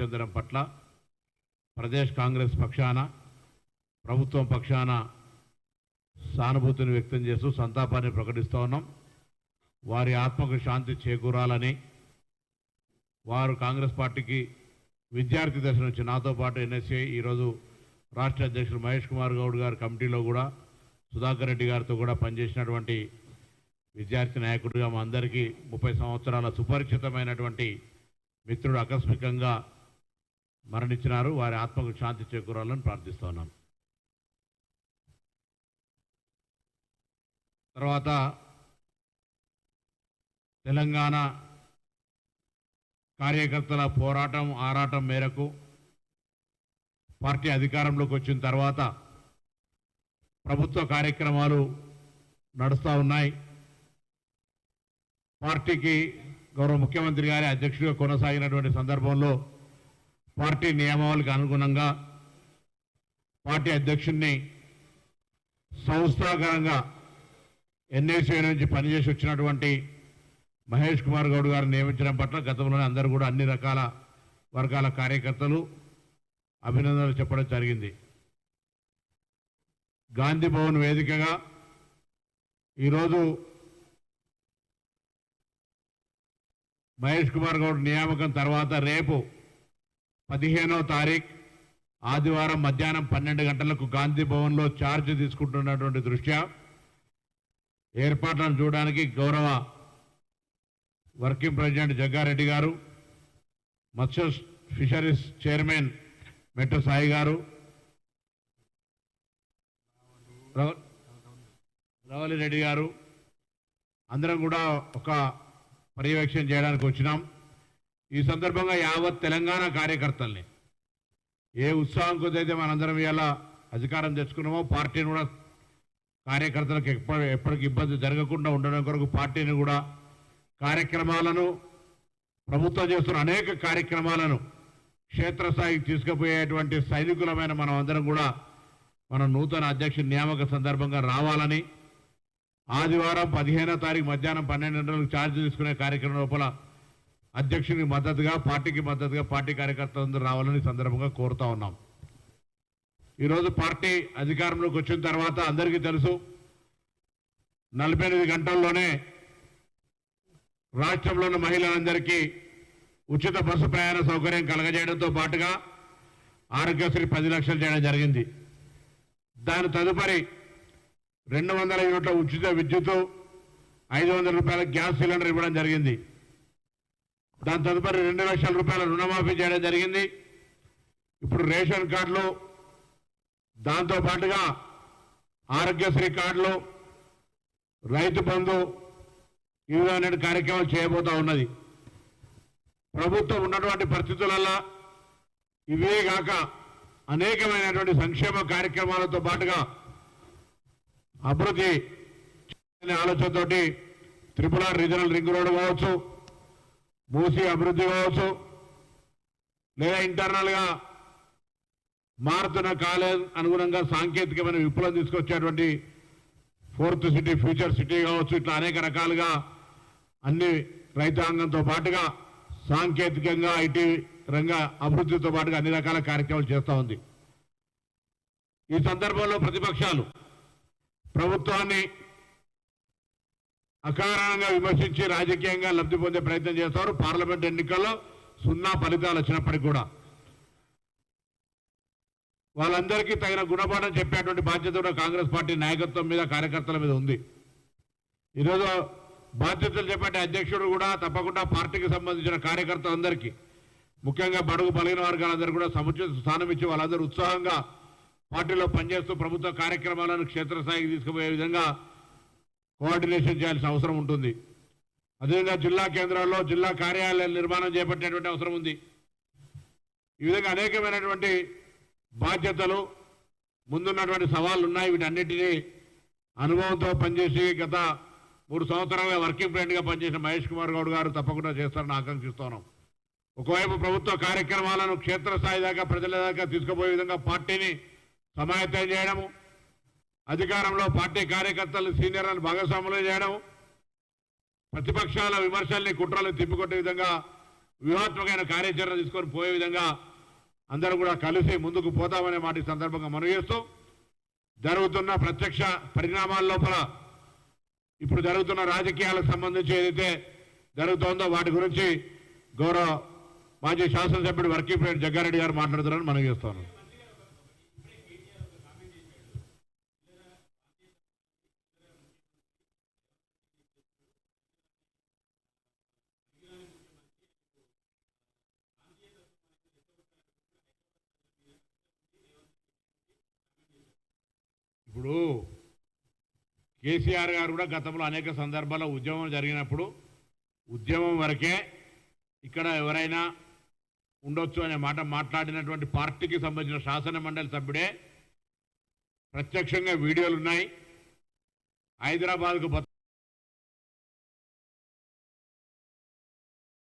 చెందడం పట్ల ప్రదేశ్ కాంగ్రెస్ పక్షాన ప్రభుత్వం పక్షాన సానుభూతిని వ్యక్తం చేస్తూ సంతాపాన్ని ప్రకటిస్తూ ఉన్నాం. వారి ఆత్మకు శాంతి చేకూరాలని వారు కాంగ్రెస్ పార్టీకి విద్యార్థి దశ నుంచి నాతో పాటు ఎన్ఎస్ఏ ఈరోజు రాష్ట్ర అధ్యక్షుడు మహేష్ కుమార్ గౌడ్ గారి కమిటీలో కూడా సుధాకర్ రెడ్డి గారితో కూడా పనిచేసినటువంటి విద్యార్థి నాయకుడిగా మా అందరికీ ముప్పై సంవత్సరాల సుపరిచితమైనటువంటి మిత్రుడు ఆకస్మికంగా మరణించినారు. వారి ఆత్మకు శాంతి చేకూరాలని ప్రార్థిస్తున్నాను తర్వాత తెలంగాణ కార్యకర్తల పోరాటం ఆరాటం మేరకు పార్టీ అధికారంలోకి వచ్చిన తర్వాత ప్రభుత్వ కార్యక్రమాలు నడుస్తూ ఉన్నాయి. పార్టీకి గౌరవ ముఖ్యమంత్రి గారి అధ్యక్షుడిగా కొనసాగినటువంటి సందర్భంలో పార్టీ నియమావళికి అనుగుణంగా పార్టీ అధ్యక్షుడిని సంస్థాకరంగా ఎన్ఏసీ నుంచి పనిచేసి వచ్చినటువంటి మహేష్ కుమార్ గౌడ్ గారు నియమించడం పట్ల గతంలోనే అందరూ కూడా అన్ని రకాల వర్గాల కార్యకర్తలు అభినందనలు చెప్పడం జరిగింది. గాంధీ భవన్ వేదికగా ఈరోజు మహేష్ కుమార్ గౌడ్ నియామకం తర్వాత రేపు పదిహేనో తారీఖు ఆదివారం మధ్యాహ్నం పన్నెండు గంటలకు గాంధీ భవన్లో ఛార్జ్ తీసుకుంటున్నటువంటి దృష్ట్యా ఏర్పాట్లను చూడడానికి గౌరవ వర్కింగ్ ప్రెసిడెంట్ జగ్గారెడ్డి గారు మత్స్య ఫిషరీస్ చైర్మన్ మెట్టు సాయి గారు రవ- రవలి రెడ్డి గారు అందరం కూడా ఒక పర్యవేక్షణ చేయడానికి వచ్చినాం. ఈ సందర్భంగా యావత్ తెలంగాణ కార్యకర్తల్ని ఏ ఉత్సాహం కొద్దైతే మనందరం ఇలా అధికారం తెచ్చుకున్నామో పార్టీని కూడా కార్యకర్తలకు ఎప్పటి ఎప్పటికి ఇబ్బంది జరగకుండా ఉండడం కొరకు పార్టీని కూడా కార్యక్రమాలను ప్రభుత్వం చేస్తున్న అనేక కార్యక్రమాలను క్షేత్రస్థాయికి తీసుకుపోయేటువంటి సైనికులమైన మనం అందరం కూడా మన నూతన అధ్యక్ష నియామక సందర్భంగా రావాలని ఆదివారం పదిహేనో తారీఖు మధ్యాహ్నం పన్నెండు గంటలకు ఛార్జ్ తీసుకునే కార్యక్రమం లోపల అధ్యక్షునికి మద్దతుగా పార్టీకి మద్దతుగా పార్టీ కార్యకర్తలందరూ రావాలని సందర్భంగా కోరుతా ఉన్నాం. ఈరోజు పార్టీ అధికారంలోకి వచ్చిన తర్వాత అందరికీ తెలుసు నలభై ఎనిమిది గంటల్లోనే రాష్ట్రంలోని మహిళలందరికీ ఉచిత బస్సు ప్రయాణ సౌకర్యం కలగజేయడంతో పాటుగా ఆరోగ్యశ్రీ పది లక్షలు చేయడం జరిగింది. దాని తదుపరి రెండు వందల యూనిట్ల ఉచిత విద్యుత్ ఐదు వందల రూపాయల గ్యాస్ సిలిండర్ ఇవ్వడం జరిగింది. దాని తదుపరి రెండు లక్షల రూపాయల రుణమాఫీ చేయడం జరిగింది. ఇప్పుడు రేషన్ కార్డులు దాంతో పాటుగా ఆరోగ్యశ్రీ కార్డులు రైతు బంధు ఈ విధమైన కార్యక్రమాలు చేయబోతా ఉన్నది. ప్రభుత్వం ఉన్నటువంటి పరిస్థితులలో ఇవే కాక అనేకమైనటువంటి సంక్షేమ కార్యక్రమాలతో పాటుగా అభివృద్ధి ఆలోచనతోటి త్రిపుల రీజనల్ రింగ్ రోడ్డు కావచ్చు మూసీ అభివృద్ధి కావచ్చు లేదా ఇంటర్నల్గా మారుతున్న కాలేజ్ అనుగుణంగా సాంకేతికమైన విప్లవం తీసుకొచ్చేటువంటి ఫోర్త్ సిటీ ఫ్యూచర్ సిటీ కావచ్చు ఇట్లా అనేక రకాలుగా అన్ని రైతాంగంతో పాటుగా సాంకేతికంగా ఐటీ రంగ అభివృద్ధితో పాటుగా అన్ని రకాల కార్యక్రమాలు చేస్తూ ఉంది. ఈ సందర్భంలో ప్రతిపక్షాలు ప్రభుత్వాన్ని అకారణంగా విమర్శించి రాజకీయంగా లబ్ధి పొందే ప్రయత్నం చేస్తారు. పార్లమెంట్ ఎన్నికల్లో సున్నా ఫలితాలు వచ్చినప్పటికీ కూడా. వాళ్ళందరికీ తగిన గుణపాఠం చెప్పేటువంటి బాధ్యత కూడా కాంగ్రెస్ పార్టీ నాయకత్వం మీద కార్యకర్తల మీద ఉంది. ఈరోజు బాధ్యతలు చెప్పే అధ్యక్షుడు కూడా తప్పకుండా పార్టీకి సంబంధించిన కార్యకర్తలందరికీ ముఖ్యంగా బడుగు బలహీన వర్గాలందరూ కూడా సముచిత స్థానం ఇచ్చి వాళ్ళందరూ ఉత్సాహంగా పార్టీలో పనిచేస్తూ ప్రభుత్వ కార్యక్రమాలను క్షేత్రస్థాయికి తీసుకుపోయే విధంగా కోఆర్డినేషన్ చేయాల్సిన అవసరం ఉంటుంది. అదేవిధంగా జిల్లా కేంద్రాల్లో జిల్లా కార్యాలయాల నిర్మాణం చేపట్టేటువంటి అవసరం ఉంది. ఈ విధంగా అనేకమైనటువంటి బాధ్యతలు ముందున్నటువంటి సవాళ్ళు ఉన్నాయి వీటన్నిటినీ అనుభవంతో పనిచేసి గత మూడు సంవత్సరాలుగా వర్కింగ్ ఫ్రెండ్గా పనిచేసిన మహేష్ కుమార్ గౌడ్ గారు తప్పకుండా చేస్తారని ఆకాంక్షిస్తున్నాం. ఒకవైపు ప్రభుత్వ కార్యక్రమాలను క్షేత్రస్థాయి దాకా ప్రజల దాకా తీసుకుపోయే విధంగా పార్టీని సమాయత్తం చేయడము అధికారంలో పార్టీ కార్యకర్తలు సీనియర్లను భాగస్వాములు చేయడం ప్రతిపక్షాల విమర్శల్ని కుట్రలు తిప్పికొట్టే విధంగా వ్యూహాత్మకమైన కార్యాచరణ తీసుకొని పోయే విధంగా అందరూ కూడా కలిసి ముందుకు పోతామనే మాట సందర్భంగా మనవి చేస్తూ జరుగుతున్న ప్రత్యక్ష పరిణామాల లోపల ఇప్పుడు జరుగుతున్న రాజకీయాలకు సంబంధించి ఏదైతే జరుగుతోందో వాటి గురించి గౌరవ మాజీ శాసనసభ్యుడు వర్కింగ్ ప్రెసిడెంట్ జగ్గారెడ్డి గారు మాట్లాడుతున్నారని మనం చేస్తాను ఇప్పుడు కేసీఆర్ గారు కూడా గతంలో అనేక సందర్భాల్లో ఉద్యమం జరిగినప్పుడు ఉద్యమం వరకే ఇక్కడ ఎవరైనా ఉండొచ్చు అనే మాట మాట్లాడినటువంటి పార్టీకి సంబంధించిన శాసన మండలి సభ్యుడే ప్రత్యక్షంగా వీడియోలు ఉన్నాయి. హైదరాబాద్కు